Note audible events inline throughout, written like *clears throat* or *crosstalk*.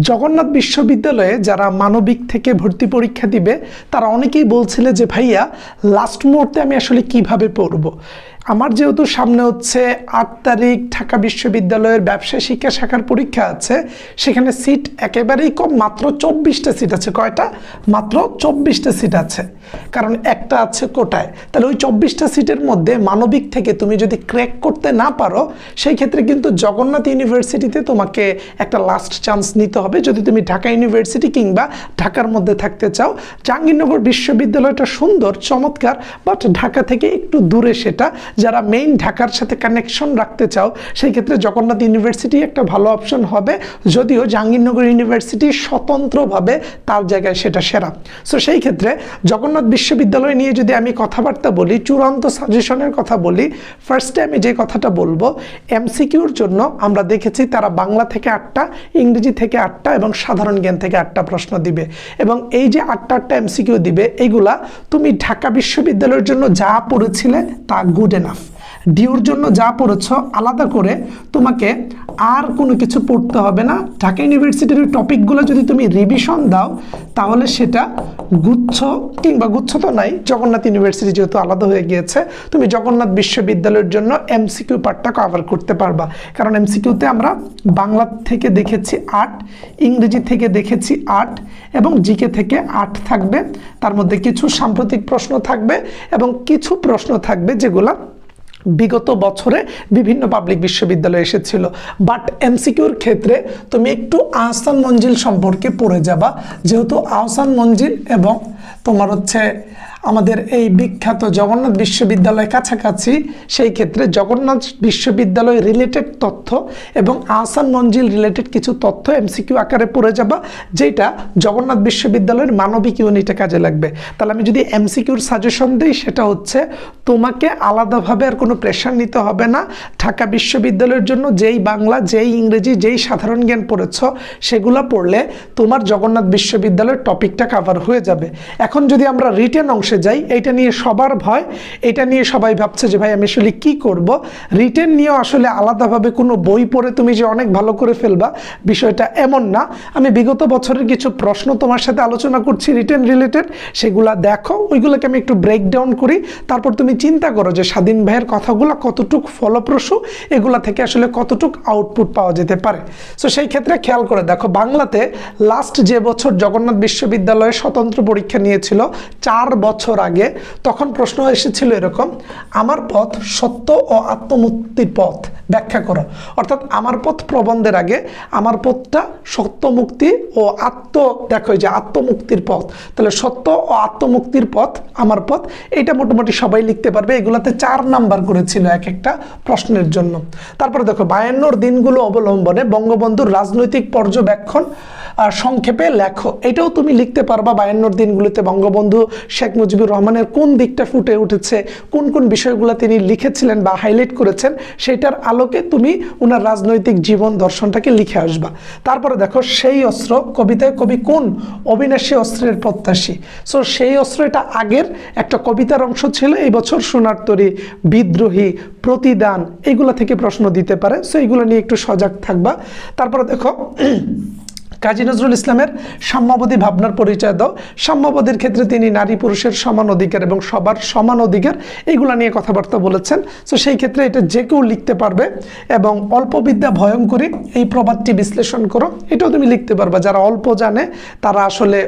জগন্নাথ বিশ্ববিদ্যালয়ে যারা মানবিক থেকে ভর্তি পরীক্ষা দিবে, তারা অনেকেই বলছিলে যে, ভাইয়া লাস্ট মুহূর্তে আমি আসলে কীভাবে পড়ব? আমার যেহেতু সামনে হচ্ছে আট তারিখ ঢাকা বিশ্ববিদ্যালয়ের ব্যবসা শিক্ষা শাখার পরীক্ষা আছে, সেখানে সিট একেবারেই কম, মাত্র চব্বিশটা সিট আছে। কয়টা? মাত্র চব্বিশটা সিট আছে। কারণ একটা আছে কোটায়। তাহলে ওই চব্বিশটা সিটের মধ্যে মানবিক থেকে তুমি যদি ক্র্যাক করতে না পারো, সেই ক্ষেত্রে কিন্তু জগন্নাথ ইউনিভার্সিটিতে তোমাকে একটা লাস্ট চান্স নিতে হবে। যদি তুমি ঢাকা ইউনিভার্সিটি কিংবা ঢাকার মধ্যে থাকতে চাও, জাহাঙ্গীরনগর বিশ্ববিদ্যালয়টা সুন্দর, চমৎকার বাট ঢাকা থেকে একটু দূরে সেটা। যারা মেইন ঢাকার সাথে কানেকশন রাখতে চাও, সেই ক্ষেত্রে জগন্নাথ ইউনিভার্সিটি একটা ভালো অপশন হবে। যদিও জাহাঙ্গীরনগর ইউনিভার্সিটি স্বতন্ত্রভাবে তার জায়গায় সেটা সেরা। সো সেই ক্ষেত্রে জগন্নাথ বিশ্ববিদ্যালয় নিয়ে যদি আমি কথাবার্তা বলি, চূড়ান্ত সাজেশনের কথা বলি ফার্স্টে আমি যে কথাটা বলব এমসিকিউর জন্য আমরা দেখেছি তারা বাংলা থেকে আটটা, ইংরেজি থেকে আটটা এবং সাধারণ জ্ঞান থেকে আটটা প্রশ্ন দিবে। এবং এই যে আটটা আটটা এমসিকিউ দিবে, এগুলা তুমি ঢাকা বিশ্ববিদ্যালয়ের জন্য যা পড়েছিলে তা গুড এনাফ ডিউর জন্য যা পড়েছ আলাদা করে তোমাকে আর কোনো কিছু পড়তে হবে না। ঢাকা ইউনিভার্সিটির ওই টপিকগুলো যদি তুমি রিভিশন দাও, তাহলে সেটা গুচ্ছ কিংবা গুচ্ছ তো নাই। জগন্নাথ ইউনিভার্সিটি যেহেতু আলাদা হয়ে গিয়েছে, তুমি জগন্নাথ বিশ্ববিদ্যালয়ের জন্য এমসিকিউ পার্টটা কভার করতে পারবা। কারণ এমসিকিউতে আমরা বাংলা থেকে দেখেছি আট, ইংরেজি থেকে দেখেছি আট এবং জিকে থেকে আট থাকবে। তার মধ্যে কিছু সাম্প্রতিক প্রশ্ন থাকবে এবং কিছু প্রশ্ন থাকবে যেগুলা বিগত বছরে বিভিন্ন পাবলিক বিশ্ববিদ্যালয়ে এসেছিল। বাট এমসিকিউর ক্ষেত্রে তুমি একটু আহসান মঞ্জিল সম্পর্কে পড়ে যাবা। যেহেতু আহসান মঞ্জিল এবং তোমার হচ্ছে আমাদের এই বিখ্যাত জগন্নাথ বিশ্ববিদ্যালয় কাছাকাছি, সেই ক্ষেত্রে জগন্নাথ বিশ্ববিদ্যালয় রিলেটেড তথ্য এবং আহসান মঞ্জিল রিলেটেড কিছু তথ্য এমসিকিউ আকারে পড়ে যাবা যেটা জগন্নাথ বিশ্ববিদ্যালয়ের মানবিক ইউনিটে কাজে লাগবে। তাহলে আমি যদি এমসিকিউর সাজেশন দিই, সেটা হচ্ছে তোমাকে আলাদাভাবে আর কোনো প্রেশার নিতে হবে না। ঢাকা বিশ্ববিদ্যালয়ের জন্য যেই বাংলা, যেই ইংরেজি, যেই সাধারণ জ্ঞান পড়েছ, সেগুলো পড়লে তোমার জগন্নাথ বিশ্ববিদ্যালয়ের টপিকটা কাভার হয়ে যাবে। এখন যদি আমরা রিটেন অংশে যাই, এইটা নিয়ে সবার ভয় এটা নিয়ে সবাই ভাবছে যে, ভাই, আমি আসলে কি করব? রিটেন নিয়েও আসলে আলাদাভাবে কোনো বই পড়ে তুমি যে অনেক ভালো করে ফেলবা, বিষয়টা এমন না। আমি বিগত বছরের কিছু প্রশ্ন তোমার সাথে আলোচনা করছি রিটেন রিলেটেড সেগুলা দেখো, ওইগুলোকে আমি একটু ব্রেকডাউন করি। তারপর তুমি চিন্তা করো যে, স্বাধীন ভাইয়ের কথাগুলো কতটুক ফলপ্রসূ, এগুলা থেকে আসলে কতটুক আউটপুট পাওয়া যেতে পারে। সো সেই ক্ষেত্রে খেয়াল করে দেখো, বাংলাতে লাস্ট যে বছর জগন্নাথ বিশ্ববিদ্যালয়ে স্বতন্ত্র পরীক্ষা নিয়েছিল, চার বছর আগে তখন প্রশ্ন এসেছিল এরকম, আমার পথ সত্য ও আত্মমুক্তির পথ? ব্যাখ্যা করো। অর্থাৎ আমার পথ প্রবন্ধের আগে আমার পথটা সত্য মুক্তি ও আত্ম, দেখো যে আত্মমুক্তির পথ, তাহলে সত্য ও আত্মমুক্তির পথ আমার পথ এটা মোটামুটি সবাই লিখতে পারবে। এগুলাতে চার নাম্বার করেছিল এক একটা প্রশ্নের জন্য। তারপরে দেখো, বায়ান্নর দিনগুলো অবলম্বনে বঙ্গবন্ধুর রাজনৈতিক পর্যবেক্ষণ সংক্ষেপে লেখো, এটাও তুমি লিখতে পারবা বায়ান্নর দিনগুলিতে বঙ্গবন্ধু শেখ মুজিবুর রহমানের কোন দিকটা ফুটে উঠেছে, কোন কোন বিষয়গুলো তিনি লিখেছিলেন বা হাইলাইট করেছেন, সেটার আলোকে তুমি ওনার রাজনৈতিক জীবন দর্শনটাকে লিখে আসবা। তারপরে দেখো, সেই অস্ত্র কবিতায় কবি কোন? অবিনাশী অস্ত্রের প্রত্যাশী। সো সেই অস্ত্র এটা আগের একটা কবিতার অংশ ছিল, এই বছর সোনার তরী, বিদ্রোহী, প্রতিদান এইগুলো থেকে প্রশ্ন দিতে পারে। সো এইগুলো নিয়ে একটু সজাগ থাকবা। তারপরে দেখো কাজী নজরুল ইসলামের সাম্যবাদী ভাবনার পরিচয় দাও। সাম্যবাদীর ক্ষেত্রে তিনি নারী পুরুষের সমান অধিকার এবং সবার সমান অধিকার এইগুলা নিয়ে কথাবার্তা বলেছেন। সো সেই ক্ষেত্রে এটা যে কেউ লিখতে পারবে এবং অল্প বিদ্যা ভয়ঙ্করী, এই প্রবাদটি বিশ্লেষণ করো। এটাও তুমি লিখতে পারবে। যারা অল্প জানে, তারা আসলে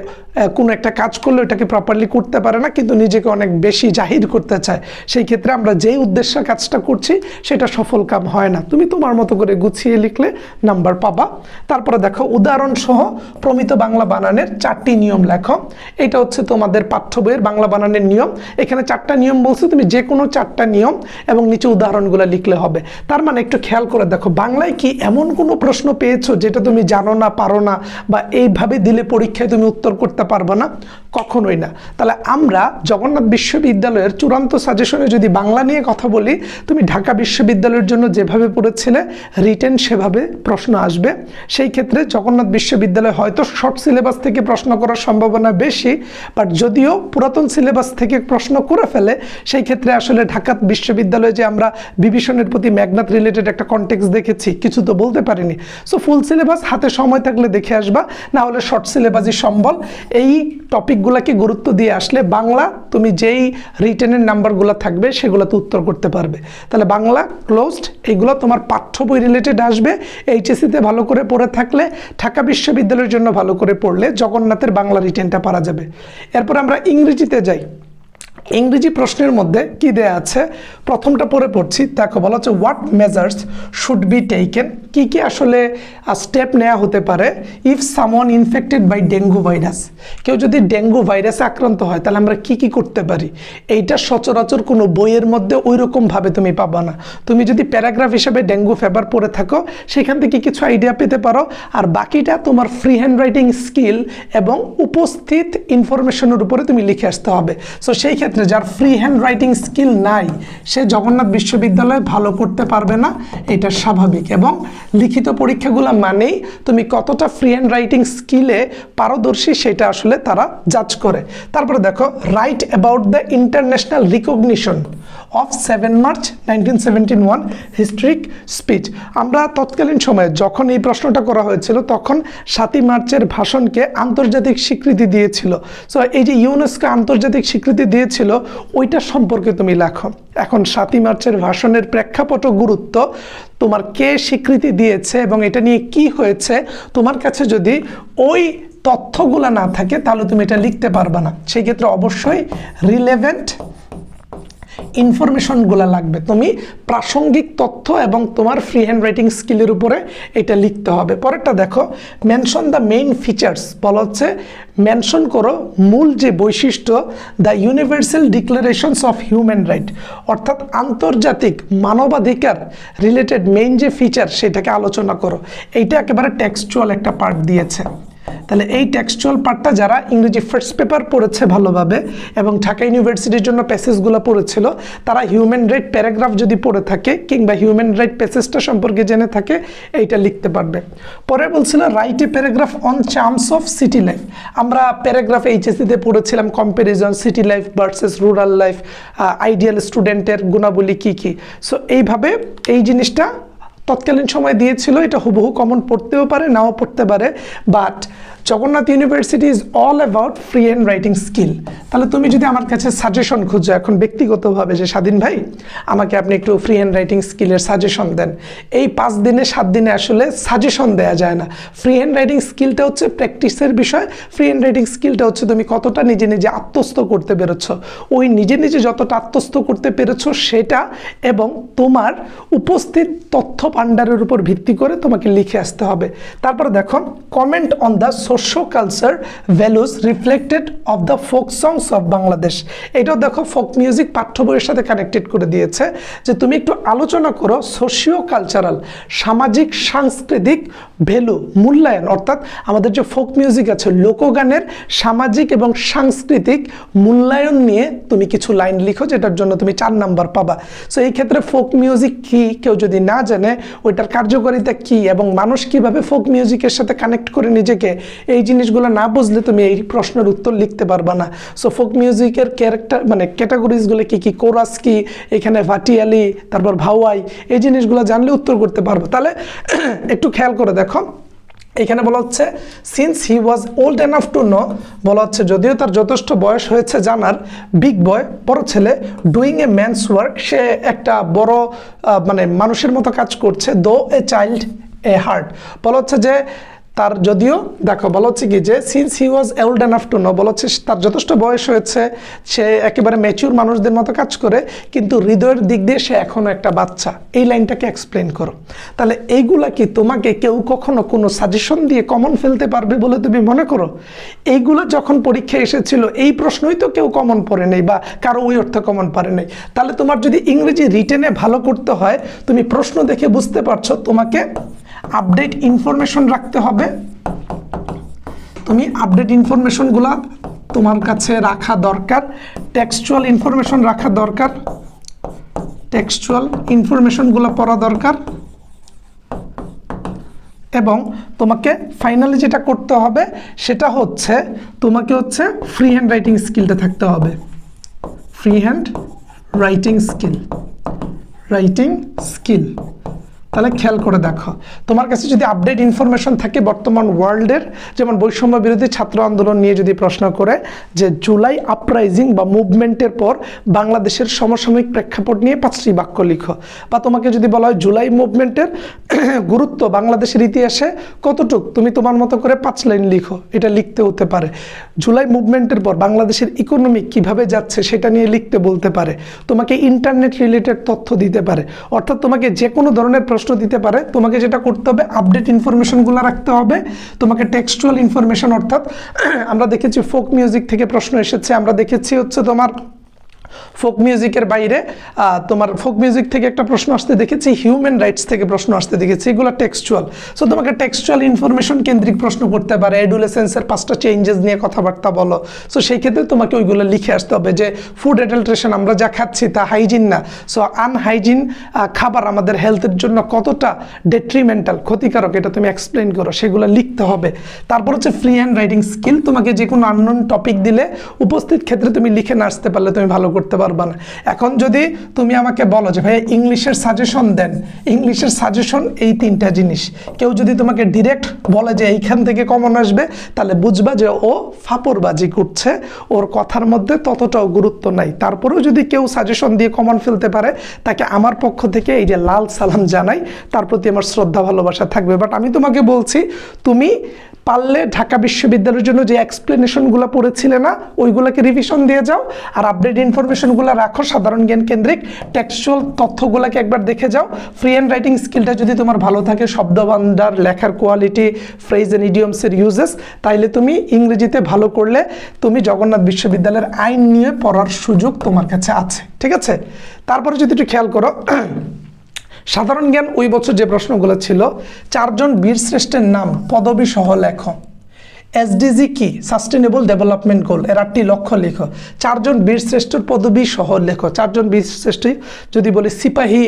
কোনো একটা কাজ করলে এটাকে প্রপারলি করতে পারে না, কিন্তু নিজেকে অনেক বেশি জাহির করতে চায়। সেই ক্ষেত্রে আমরা যেই উদ্দেশ্যে কাজটা করছি, সেটা সফল কাম হয় না। তুমি তোমার মতো করে গুছিয়ে লিখলে নাম্বার পাবা। তারপরে দেখো, উদাহরণ সহ প্রমিত বাংলা বানানের চারটি নিয়ম লেখো। এটা হচ্ছে তোমাদের পাঠ্য বইয়ের বাংলা বানানের নিয়ম। এখানে চারটা নিয়ম বলছে, তুমি যে কোনো চারটা নিয়ম এবং নিচে উদাহরণগুলো লিখলে হবে। তার মানে একটু খেয়াল করে দেখো, বাংলায় কি এমন কোনো প্রশ্ন পেয়েছ যেটা তুমি জানো না, পারো না, বা এইভাবে দিলে পরীক্ষায় তুমি উত্তর করতে পারব না? কখনোই না। তাহলে আমরা জগন্নাথ বিশ্ববিদ্যালয়ের চূড়ান্ত সাজেশনে যদি বাংলা নিয়ে কথা বলি, তুমি ঢাকা বিশ্ববিদ্যালয়ের জন্য যেভাবে পড়েছিলে রিটেন সেভাবে প্রশ্ন আসবে। সেই ক্ষেত্রে জগন্নাথ বিশ্ববিদ্যালয় হয়তো শর্ট সিলেবাস থেকে প্রশ্ন করার সম্ভাবনা বেশি বাট যদিও পুরাতন সিলেবাস থেকে প্রশ্ন করে ফেলে, সেই ক্ষেত্রে আসলে ঢাকা বিশ্ববিদ্যালয়ে যে আমরা বিভীষণের প্রতি ম্যাগনাথ রিলেটেড একটা কন্টেক্স দেখেছি, কিছু তো বলতে পারিনি। সো ফুল সিলেবাস হাতে সময় থাকলে দেখে আসবা, না হলে শর্ট সিলেবাসই সম্বল। এই টপিকগুলোকে গুরুত্ব দিয়ে আসলে বাংলা তুমি যেই রিটেনের নাম্বারগুলো থাকবে, সেগুলোতে উত্তর করতে পারবে। তাহলে বাংলা ক্লোজড এইগুলো তোমার পাঠ্য বই রিলেটেড আসবে। এইচএসিতে ভালো করে পড়ে থাকলে ঢাকা বিশ্ববিদ্যালয়ের জন্য ভালো করে পড়লে জগন্নাথের বাংলা রিটেনটা পারা যাবে। এরপর আমরা ইংরেজিতে যাই। ইংরেজি প্রশ্নের মধ্যে কি দেয়া আছে? প্রথমটা পড়ে পড়ছি। দেখো, বলা হচ্ছে what measures should be taken কি কি আসলে স্টেপ নেওয়া হতে পারে? ইফ সামন ইনফেক্টেড বাই ডেঙ্গু ভাইরাস কেউ যদি ডেঙ্গু ভাইরাসে আক্রান্ত হয়, তাহলে আমরা কি কি করতে পারি? এইটা সচরাচর কোনো বইয়ের মধ্যে ওই রকমভাবে তুমি পাবা না। তুমি যদি প্যারাগ্রাফ হিসেবে ডেঙ্গু ফেভার পড়ে থাকো, সেখান থেকে কিছু আইডিয়া পেতে পারো। আর বাকিটা তোমার ফ্রি হ্যান্ড রাইটিং স্কিল এবং উপস্থিত ইনফরমেশনের উপরে তুমি লিখে আসতে হবে। সো সেই ক্ষেত্রে যার ফ্রি হ্যান্ড রাইটিং স্কিল নাই, সে জগন্নাথ বিশ্ববিদ্যালয়ে ভালো করতে পারবে না, এটা স্বাভাবিক। এবং লিখিত পরীক্ষাগুলো মানেই তুমি কতটা ফ্রি হ্যান্ড রাইটিং স্কিলে পারদর্শী সেটা আসলে তারা জাজ করে। তারপরে দেখো right about the international recognition of seven March nineteen seventy one historic speech আমরা তৎকালীন সময়ে যখন এই প্রশ্নটা করা হয়েছিল, তখন সাতই মার্চের ভাষণকে আন্তর্জাতিক স্বীকৃতি দিয়েছিল। সো এই যে ইউনেস্কো আন্তর্জাতিক স্বীকৃতি দিয়েছিল ওইটা সম্পর্কে তুমি লেখো। এখন সাতই মার্চের ভাষণের প্রেক্ষাপট গুরুত্ব, তোমার কে স্বীকৃতি দিয়েছে এবং এটা নিয়ে কি হয়েছে, তোমার কাছে যদি ওই তথ্যগুলো না থাকে, তাহলে তুমি এটা লিখতে পারবে না। সেই ক্ষেত্রে অবশ্যই রিলেভেন্ট ইনফরমেশনগুলো লাগবে। তুমি প্রাসঙ্গিক তথ্য এবং তোমার ফ্রি হ্যান্ড রাইটিং স্কিলের উপরে এটা লিখতে হবে। পরেরটা দেখো মেনশন দ্য মেইন ফিচার্স বলা হচ্ছে মেনশন করো মূল যে বৈশিষ্ট্য the universal declarations of human right অর্থাৎ আন্তর্জাতিক মানবাধিকার রিলেটেড মেইন যে ফিচার সেটাকে আলোচনা করো। এইটা একেবারে টেক্সচুয়াল একটা পার্ট দিয়েছে। তাহলে এই টেক্সচুয়াল পার্টটা যারা ইংরেজি ফার্স্ট পেপার পড়েছে ভালোভাবে এবং ঢাকা ইউনিভার্সিটির জন্য প্যাসেজগুলো পড়েছিল, তারা হিউম্যান রাইট প্যারাগ্রাফ যদি পড়ে থাকে কিংবা হিউম্যান রাইট প্যাসেজটা সম্পর্কে জেনে থাকে, এইটা লিখতে পারবে। পরে বলছিল right a paragraph on charms of city life আমরা প্যারাগ্রাফ এইচএসিতে পড়েছিলাম comparison city life versus rural life ideal স্টুডেন্টের গুণাবলী কী কী? সো এইভাবে এই জিনিসটা তৎকালীন সময় দিয়েছিল এটা হুবহু কমন পড়তেও পারে নাও পড়তে পারে but Jagannath university is all about free and writing skill তাহলে তুমি যদি আমার কাছে সাজেশন খুঁজো, এখন ব্যক্তিগতভাবে যে স্বাধীন ভাই, আমাকে আপনি একটু ফ্রি হ্যান্ড রাইটিং স্কিলের সাজেশন দেন। এই পাঁচ দিনে, সাত দিনে আসলে সাজেশন দেওয়া যায় না। ফ্রি হ্যান্ড রাইটিং স্কিলটা হচ্ছে প্র্যাকটিসের বিষয়। ফ্রি হ্যান্ড রাইটিং স্কিলটা হচ্ছে তুমি কতটা নিজে নিজে আত্মস্থ করতে পেরেছ। ওই নিজে নিজে যতটা আত্মস্থ করতে পেরেছ, সেটা এবং তোমার উপস্থিত তথ্য ভাণ্ডারের উপর ভিত্তি করে তোমাকে লিখে আসতে হবে। তারপর দেখো comment on the culture values reflected of the folk songs of Bangladesh. এটাও দেখো, ফোক মিউজিক পাঠ্য বইয়ের সাথে কানেক্টেড করে দিয়েছে যে তুমি একটু আলোচনা করো সোশিও কালচারাল সামাজিক, সাংস্কৃতিক ভ্যালু, মূল্যায়ন। অর্থাৎ আমাদের যে ফোক মিউজিক আছে, লোকগানের সামাজিক এবং সাংস্কৃতিক মূল্যায়ন নিয়ে তুমি কিছু লাইন লিখো, যেটার জন্য তুমি চার নাম্বার পাবা। সো এই ক্ষেত্রে ফোক মিউজিক কি? কেউ যদি না জানে, ওইটার কার্যকারিতা কি? এবং মানুষ কীভাবে ফোক মিউজিকের সাথে কানেক্ট করে নিজেকে? এই জিনিসগুলো না বুঝলে তুমি এই প্রশ্নের উত্তর লিখতে পারবা না। সো ফোক মিউজিকের ক্যারেক্টার মানে ক্যাটাগরিজগুলো কী কী? কোরাস কি এখানে ভাটিয়ালি, তারপর ভাওয়াই, এই জিনিসগুলো জানলে উত্তর করতে পারব। তাহলে *clears throat* একটু খেয়াল করে দেখো। এখানে বলা হচ্ছে since he was old enough to know বলা হচ্ছে, যদিও তার যথেষ্ট বয়স হয়েছে জানার বিগ বয় বড় ছেলে ডুইং এ ম্যানস ওয়ার্ক সে একটা বড় মানে মানুষের মতো কাজ করছে দো এ চাইল্ড এ হার্ট বলা হচ্ছে যে তার যদিও, দেখো, বলা হচ্ছে কি যে since he was old enough to know বলা হচ্ছে তার যথেষ্ট বয়স হয়েছে, সে একেবারে ম্যাচিউর মানুষদের মতো কাজ করে, কিন্তু হৃদয়ের দিক দিয়ে সে এখনও একটা বাচ্চা। এই লাইনটাকে এক্সপ্লেন করো। তাহলে এইগুলা কি তোমাকে কেউ কখনো কোনো সাজেশন দিয়ে কমন ফেলতে পারবে বলে তুমি মনে করো? এইগুলো যখন পরীক্ষা এসেছিল, এই প্রশ্নই তো কেউ কমন পড়ে নেই বা কারও ওই অর্থ কমন পারে নেই। তাহলে তোমার যদি ইংরেজি রিটেনে ভালো করতে হয়, তুমি প্রশ্ন দেখে বুঝতে পারছ তোমাকে আপডেট ইনফরমেশন রাখতে হবে। তুমি আপডেট ইনফরমেশনগুলো তোমার কাছে রাখা দরকার। টেক্সচুয়াল ইনফরমেশন রাখা দরকার। টেক্সচুয়াল ইনফরমেশনগুলো পড়া দরকার। এবং তোমাকে ফাইনালি যেটা করতে হবে, সেটা হচ্ছে তোমাকে হচ্ছে ফ্রি হ্যান্ড রাইটিং স্কিলটা থাকতে হবে। Free hand writing skill writing skill তাহলে খেয়াল করে দেখো। তোমার কাছে যদি আপডেট ইনফরমেশন থাকে বর্তমান ওয়ার্ল্ডের যেমন বৈষম্য বিরোধী ছাত্র আন্দোলন নিয়ে যদি প্রশ্ন করে যে জুলাই আপরাইজিং বা মুভমেন্টের পর বাংলাদেশের সমসাময়িক প্রেক্ষাপট নিয়ে পাঁচটি বাক্য লিখো। বা তোমাকে যদি বলা হয় জুলাই মুভমেন্টের *clears throat* গুরুত্ব বাংলাদেশের ইতিহাসে কতটুক, তুমি তোমার মতো করে পাঁচ লাইন লিখো, এটা লিখতে হতে পারে। জুলাই মুভমেন্টের পর বাংলাদেশের ইকোনমি কীভাবে যাচ্ছে সেটা নিয়ে লিখতে বলতে পারে। তোমাকে ইন্টারনেট রিলেটেড তথ্য দিতে পারে। অর্থাৎ তোমাকে যে কোনো ধরনের প্রশ্ন দিতে পারে। তোমাকে যেটা করতে হবে আপডেট ইনফরমেশনগুলো রাখতে হবে। তোমাকে টেক্সচুয়াল ইনফরমেশন অর্থাৎ, *clears throat* আমরা দেখেছি ফোক মিউজিক থেকে প্রশ্ন এসেছে। আমরা দেখেছি হচ্ছে তোমার ফোক মিউজিকের বাইরে তোমার ফোক মিউজিক থেকে একটা প্রশ্ন আসতে দেখেছি হিউম্যান রাইটস থেকে প্রশ্ন আসতে দেখেছি, এগুলো টেক্সচুয়াল সো তোমাকে টেক্সচুয়াল ইনফরমেশন কেন্দ্রিক প্রশ্ন করতে পারে এডুলেসেন্সের পাঁচটা চেঞ্জেস নিয়ে কথাবার্তা বলো। সো সেই ক্ষেত্রে তোমাকে ওইগুলো লিখে আসতে হবে যে ফুড অ্যাডাল্ট্রেশন আমরা যা খাচ্ছি তা হাইজিন না। সো আনহাইজিন খাবার আমাদের হেলথের জন্য কতটা ডেট্রিমেন্টাল ক্ষতিকারক, এটা তুমি এক্সপ্লেন করো, সেগুলো লিখতে হবে। তারপর হচ্ছে ফ্রি হ্যান্ড রাইটিং স্কিল তোমাকে যে কোনো আননোন টপিক দিলে উপস্থিত ক্ষেত্রে তুমি লিখে না আসতে পারলে তুমি ভালো করতে পারবা না। এখন যদি তুমি আমাকে বলো যে ভাই ইংলিশের সাজেশন দেন। ইংলিশের সাজেশন এই তিনটা জিনিস। কেউ যদি তোমাকে ডিরেক্ট বলে যে, এইখান থেকে কমন আসবে, তাহলে বুঝবা যে, ও ফাপড়বাজি করছে। ওর কথার মধ্যে ততটাও গুরুত্ব নাই। তারপরেও যদি কেউ সাজেশন দিয়ে কমন ফেলতে পারে, তাকে আমার পক্ষ থেকে এই যে, লাল সালাম জানাই। তার প্রতি আমার শ্রদ্ধা, ভালোবাসা থাকবে। বাট আমি তোমাকে বলছি, তুমি পারলে ঢাকা বিশ্ববিদ্যালয়ের জন্য যে এক্সপ্লেনেশনগুলো পড়েছিলে না, ওইগুলোকে রিভিশন দিয়ে যাও আর আপডেট ইনফরমেশনগুলো রাখো সাধারণ জ্ঞান কেন্দ্রিক। টেক্সচুয়াল তথ্যগুলোকে একবার দেখে যাও। ফ্রি হ্যান্ড রাইটিং স্কিলটা যদি তোমার ভালো থাকে, শব্দভাণ্ডার, লেখার কোয়ালিটি ফ্রেজ অ্যান্ড ইডিয়মসের ইউজেস তাইলে তুমি ইংরেজিতে ভালো করলে তুমি জগন্নাথ বিশ্ববিদ্যালয়ের আইন নিয়ে পড়ার সুযোগ তোমার কাছে আছে। ঠিক আছে? তারপরে যদি একটু খেয়াল করো সাধারণ জ্ঞান ওই বছর যে প্রশ্নগুলো ছিল, চারজন বীর শ্রেষ্ঠের নাম পদবী সহ লেখ। এসডিজি কি? সাস্টেনেবল ডেভেলপমেন্ট গোল এর আটটি লক্ষ্য লেখো। চারজন বীরশ্রেষ্ঠর পদবী সহ লেখো। চারজন বীরশ্রেষ্ঠ যদি বলি, সিপাহী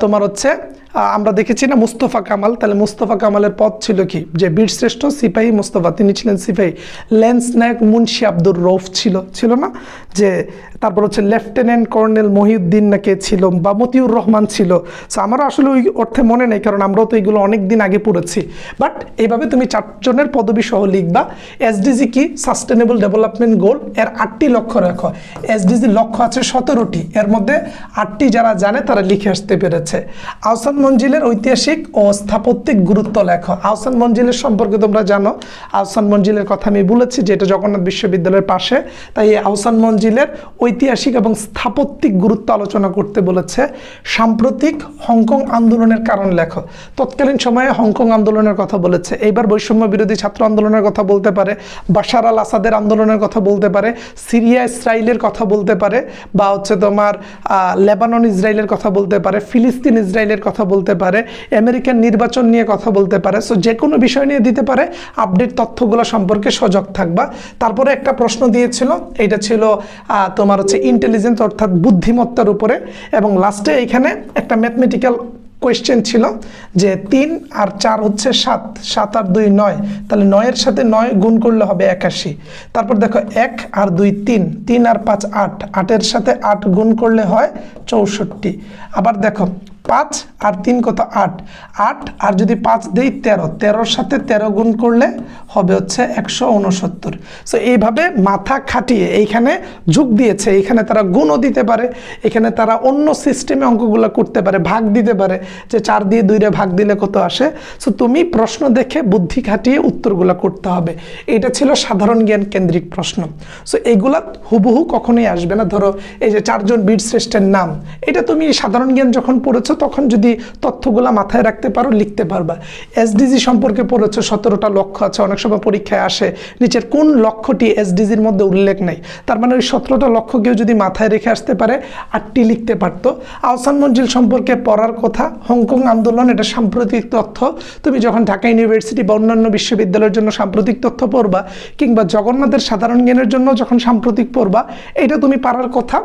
তোমার হচ্ছে আমরা দেখেছি না মুস্তফা কামাল। তাহলে মুস্তফা কামালের পদ ছিল কি? যে বীরশ্রেষ্ঠ সিপাহী মুস্তফা, তিনি ছিলেন সিপাহী। ল্যান্স নায়ক মুন্সি আব্দুর রৌফ ছিল ছিল না? যে তারপর হচ্ছে লেফটেন্যান্ট কর্নেল মহিউদ্দিন না কে ছিল বা মতিউর রহমান ছিল। সো আমার আসলে ওই অর্থে মনে নেই, কারণ আমরাও তো এগুলো অনেক দিন আগে পড়েছি। বাট এইভাবে তুমি চারজনের পদবী সহ লিখবা এসডিজি কি সাস্টেনেবল ডেভেলপমেন্ট গোল এর আটটি লক্ষ্য রাখো। এসডিজি লক্ষ্য আছে সতেরোটি, এর মধ্যে আটটি যারা জানে তারা লিখে আসতে পেরেছে। আহসান মঞ্জিলের ঐতিহাসিক ও স্থাপত্যিক গুরুত্ব লেখো। আহসান মঞ্জিলের সম্পর্কে তোমরা জানো। আহসান মঞ্জিলের কথা আমি বলেছি যে এটা জগন্নাথ বিশ্ববিদ্যালয়ের পাশে। তাই এই আহসান মঞ্জিলের ঐতিহাসিক এবং স্থাপত্যিক গুরুত্ব আলোচনা করতে বলেছে। সাম্প্রতিক হংকং আন্দোলনের কারণ লেখো। তৎকালীন সময়ে হংকং আন্দোলনের কথা বলেছে। এইবার বৈষম্য বিরোধী ছাত্র আন্দোলনের কথা বলতে পারে। বাশার আল আসাদের আন্দোলনের কথা বলতে পারে। সিরিয়া ইসরায়েলের কথা বলতে পারে। বা হচ্ছে তোমার লেবানন ইসরায়েলের কথা বলতে পারে। ফিলিস্তিন ইসরায়েলের কথা বলতে পারে আমেরিকান নির্বাচন নিয়ে কথা বলতে পারে। সো যে কোনো বিষয় নিয়ে দিতে পারে আপডেট তথ্যগুলো সম্পর্কে সজাগ থাকবা। তারপরে একটা প্রশ্ন দিয়েছিল এটা ছিল তোমার হচ্ছে ইন্টেলিজেন্স অর্থাৎ বুদ্ধিমত্তার উপরে। এবং লাস্টে এখানে একটা ম্যাথমেটিক্যাল কোয়েশ্চেন ছিল যে তিন আর চার হচ্ছে সাত সাত আর দুই নয়। তাহলে নয়ের সাথে নয় গুণ করলে হবে একাশি। তারপর দেখো, এক আর দুই তিন তিন আর পাঁচ আট। আটের সাথে আট গুণ করলে হয় চৌষট্টি। আবার দেখো পাঁচ আর তিন কত আট? আট আর যদি পাঁচ দেই তেরো, তেরোর সাথে তেরো গুণ করলে হবে হচ্ছে একশো উনসত্তর সো এইভাবে মাথা খাটিয়ে এইখানে যুগ দিয়েছে, এইখানে তারা গুণও দিতে পারে, এখানে তারা অন্য সিস্টেমে অঙ্কগুলো করতে পারে, ভাগ দিতে পারে, যে চার দিয়ে দুইরে ভাগ দিলে কত আসে? সো তুমি প্রশ্ন দেখে বুদ্ধি খাটিয়ে উত্তরগুলো করতে হবে। এটা ছিল সাধারণ জ্ঞান কেন্দ্রিক প্রশ্ন। সো এইগুলা হুবহু কখনোই আসবে না। ধরো, এই যে চারজন বীর শ্রেষ্ঠের নাম, এটা তুমি সাধারণ জ্ঞান যখন পড়েছো পড়েছো, তখন যদি তথ্যগুলো মাথায় রাখতে পারো, লিখতে পারবা। এসডিজি সম্পর্কে পড়েছো, সতেরোটা লক্ষ্য আছে, অনেক সময় পরীক্ষায় আসে। নিচের কোন লক্ষ্যটি এসডিজির মধ্যে উল্লেখ নেই? তার মানে ওই সতেরোটা লক্ষ্য কেউ যদি মাথায় রেখে আসতে পারে, আটটি লিখতে পারতো। আহসান মঞ্জিল সম্পর্কে পড়ার কথা, হংকং আন্দোলন, এটা সাম্প্রতিক তথ্য। তুমি যখন ঢাকা ইউনিভার্সিটি বা অন্যান্য বিশ্ববিদ্যালয়ের জন্য সাম্প্রতিক তথ্য পড়বা, কিংবা জগন্নাথের সাধারণ জ্ঞানের জন্য যখন সাম্প্রতিক পড়বা, এটা তুমি পারার কথা।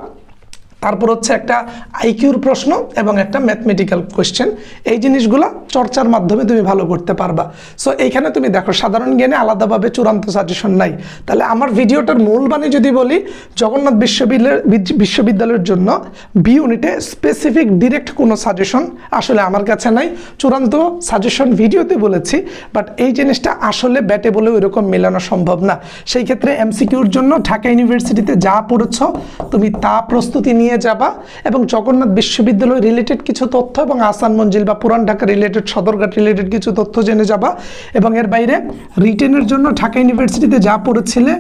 তারপর হচ্ছে একটা আইকিউর প্রশ্ন এবং একটা ম্যাথমেটিক্যাল কোয়েশ্চেন এই জিনিসগুলো চর্চার মাধ্যমে তুমি ভালো করতে পারবা। সো এইখানে তুমি দেখো, সাধারণ জ্ঞানে আলাদাভাবে চূড়ান্ত সাজেশন নাই। তাহলে আমার ভিডিওটার মূল বাণী যদি বলি, জগন্নাথ বিশ্ববিদ্যালয়ের বিশ্ববিদ্যালয়ের জন্য বি ইউনিটে স্পেসিফিক ডিরেক্ট কোনো সাজেশন আসলে আমার কাছে নাই। চূড়ান্ত সাজেশন ভিডিওতে বলেছি বাট এই জিনিসটা আসলে ব্যাটে বলে ওইরকম মেলানো সম্ভব না। সেই ক্ষেত্রে এমসিকিউর জন্য ঢাকা ইউনিভার্সিটিতে যা পড়েছ, তুমি তা প্রস্তুতি নিয়ে যাবা এবং জগন্নাথ বিশ্ববিদ্যালয় রিলেটেড কিছু তথ্য এবং আসান মঞ্জিল বা পুরান ঢাকা রিলেটেড সদরঘাট রিলেটেড কিছু তথ্য জেনে যাবা। এবং এর বাইরে রিটেনের জন্য ঢাকা ইউনিভার্সিটিতে যা পড়েছিলে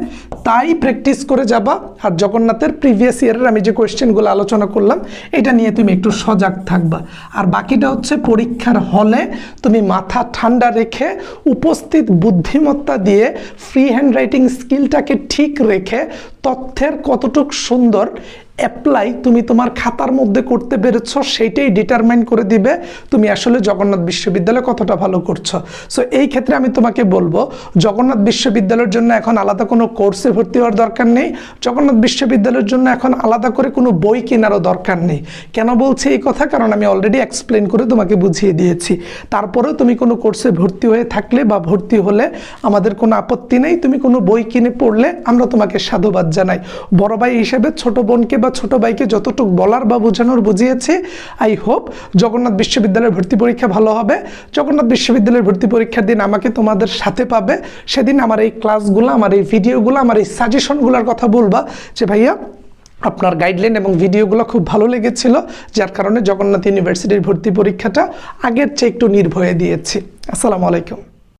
তাই প্র্যাকটিস করে যাবা। আর জগন্নাথের প্রিভিয়াস ইয়ারের আমি যে কোয়েশ্চেনগুলো আলোচনা করলাম, এটা নিয়ে তুমি একটু সজাগ থাকবা। আর বাকিটা হচ্ছে পরীক্ষার হলে তুমি মাথা ঠান্ডা রেখে উপস্থিত বুদ্ধিমত্তা দিয়ে ফ্রি হ্যান্ড রাইটিং স্কিলটাকে ঠিক রেখে তথ্যের কতটুক সুন্দর অ্যাপ্লাই তুমি তোমার খাতার মধ্যে করতে পেরেছ, সেইটাই ডিটারমাইন করে দিবে তুমি আসলে জগন্নাথ বিশ্ববিদ্যালয়ে কতটা ভালো করছ। সো এই ক্ষেত্রে আমি তোমাকে বলব, জগন্নাথ বিশ্ববিদ্যালয়ের জন্য এখন আলাদা কোনো কোর্সে ভর্তি হওয়ার দরকার নেই। জগন্নাথ বিশ্ববিদ্যালয়ের জন্য এখন আলাদা করে কোনো বই কেনারও দরকার নেই। কেন বলছি এই কথা? কারণ আমি অলরেডি এক্সপ্লেন করে তোমাকে বুঝিয়ে দিয়েছি। তারপরেও তুমি কোনো কোর্সে ভর্তি হয়ে থাকলে বা ভর্তি হলে আমাদের কোনো আপত্তি নেই। তুমি কোনো বই কিনে পড়লে আমরা তোমাকে সাধুবাদ জানাই। বড় ভাই হিসেবে ছোট বোনকে বা ছোট ভাইকে যতটুকু বলার বা বোঝানোর বুঝিয়েছি আই হোপ জগন্নাথ বিশ্ববিদ্যালয়ের ভর্তি পরীক্ষা ভালো হবে। জগন্নাথ বিশ্ববিদ্যালয়ের ভর্তি পরীক্ষার দিন আমাকে তোমাদের সাথে পাবে। সেদিন আমার এই ক্লাসগুলো আমার এই ভিডিওগুলো আমার এই সাজেশনগুলোর কথা বলবা যে ভাইয়া, আপনার গাইডলাইন এবং ভিডিওগুলো খুব ভালো লেগেছিল, যার কারণে জগন্নাথ ইউনিভার্সিটির ভর্তি পরীক্ষাটা আগের চেয়ে একটু নির্ভয়ে দিয়েছি। আসসালামু আলাইকুম।